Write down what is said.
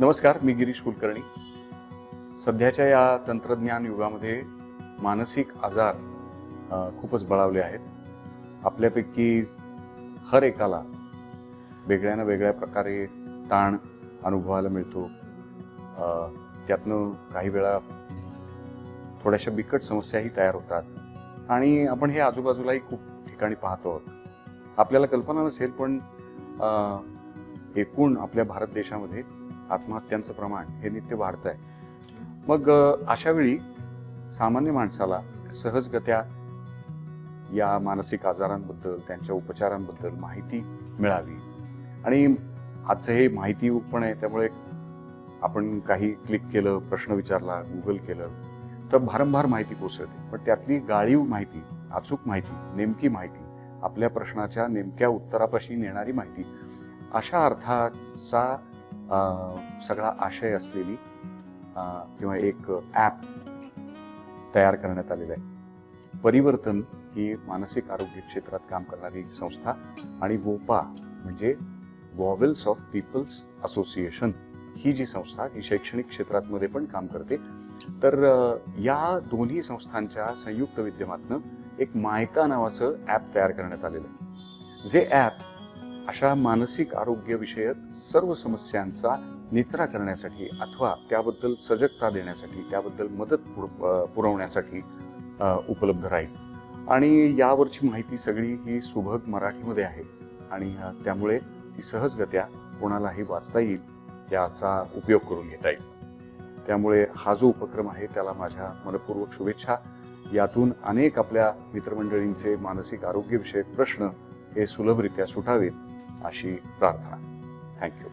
नमस्कार मी गिरीश कुलकर्णी. सध्याच्या या तंत्रज्ञान युगामध्ये मानसिक आजार खूपच बळावले आहेत. आपल्यापैकी हर एकाला वेगळ्या ना वेगळ्या प्रकारे ताण अनुभवायला मिळतो. त्यातनं काही वेळा थोड्याशा बिकट समस्याही तयार होतात. आणि आपण हे आजूबाजूलाही खूप ठिकाणी पाहतो आहोत. आपल्याला कल्पना नसेल पण एकूण आपल्या भारत देशामध्ये आत्महत्यांचं प्रमाण हे नित्य वाढत आहे. मग अशा वेळी सामान्य माणसाला सहजगत्या या मानसिक आजारांबद्दल त्यांच्या उपचारांबद्दल माहिती मिळावी. आणि आजचं हे माहिती पण आहे त्यामुळे आपण काही क्लिक केलं प्रश्न विचारला गुगल केलं तर भारंभार माहिती कोसळते पण त्यातली गाळीव माहिती अचूक माहिती नेमकी माहिती आपल्या प्रश्नाच्या नेमक्या उत्तरापाशी नेणारी माहिती अशा अर्थाचा सगळा आशय असलेली किंवा एक ॲप तयार करण्यात आलेलं आहे. परिवर्तन ही मानसिक आरोग्य क्षेत्रात काम करणारी संस्था आणि वोपा म्हणजे वॉवेल्स ऑफ पीपल्स असोसिएशन ही जी संस्था ही शैक्षणिक क्षेत्रात मध्ये पण काम करते तर या दोन्ही संस्थांच्या संयुक्त विद्यमातनं एक मायका नावाचं ॲप तयार करण्यात आलेलं आहे. जे ॲप अशा मानसिक आरोग्यविषयक सर्व समस्यांचा निचरा करण्यासाठी अथवा त्याबद्दल सजगता देण्यासाठी त्याबद्दल मदत पुर- पुरवण्यासाठी उपलब्ध राहील. आणि यावरची माहिती सगळी ही सुभग मराठीमध्ये आहे आणि त्यामुळे ती सहजगत्या कोणालाही वाचता येईल याचा उपयोग करून घेता येईल. त्यामुळे हा जो उपक्रम आहे त्याला माझ्या मनपूर्वक शुभेच्छा. यातून अनेक आपल्या मित्रमंडळींचे मानसिक आरोग्यविषयक प्रश्न हे सुलभरित्या सुटावेत अशी प्रार्थना. थँक्यू